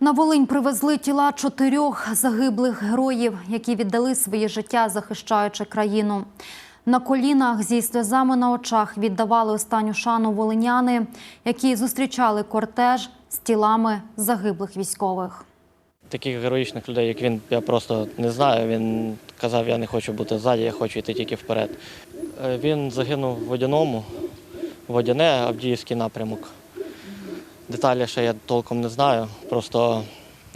На Волинь привезли тіла чотирьох загиблих героїв, які віддали своє життя, захищаючи країну. На колінах зі сльозами на очах віддавали останню шану волиняни, які зустрічали кортеж з тілами загиблих військових. Таких героїчних людей, як він, я просто не знаю. Він казав, я не хочу бути ззаді, я хочу йти тільки вперед. Е, Він загинув в водяному, водяне, Авдіївський напрямок. Деталі ще я толком не знаю. Просто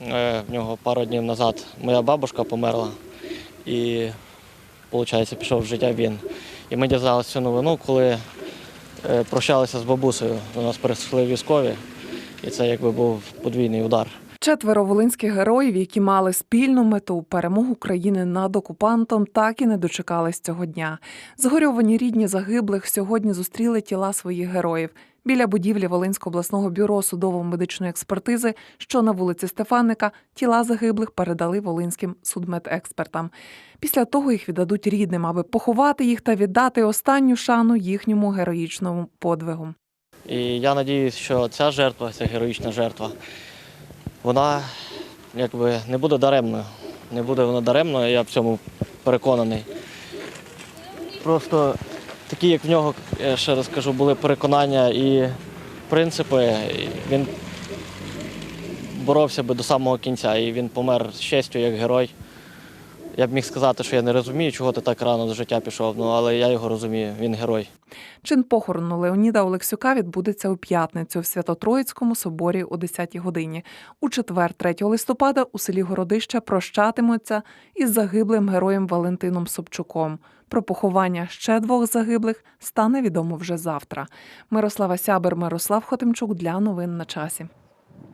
е, в нього пару днів назад моя бабушка померла і, виходить, пішов в життя він. І ми дізналися цю новину, коли е, прощалися з бабусею. До нас прийшли військові, і це якби був подвійний удар. Четверо волинських героїв, які мали спільну мету перемогу країни над окупантом, так і не дочекались цього дня. Згорьовані рідні загиблих сьогодні зустріли тіла своїх героїв біля будівлі Волинського обласного бюро судово-медичної експертизи, що на вулиці Стефаника тіла загиблих передали волинським судмедекспертам. Після того їх віддадуть рідним, аби поховати їх та віддати останню шану їхньому героїчному подвигу. І я сподіваюся, що ця жертва, ця героїчна жертва, вона якби не буде даремною. Не буде вона даремною, я в цьому переконаний. Просто такі, як в нього, я ще раз кажу, були переконання і принципи. Він боровся би до самого кінця, і він помер з честю як герой. Я б міг сказати, що я не розумію, чого ти так рано до життя пішов, ну, але я його розумію, він герой. Чин похорону Леоніда Олексюка відбудеться у п'ятницю в Свято-Троїцькому соборі о 10-й годині. У четвер, 3 листопада, у селі Городище прощатимуться із загиблим героєм Валентином Собчуком. Про поховання ще двох загиблих стане відомо вже завтра. Мирослава Сябер, Мирослав Хотимчук для новин на часі.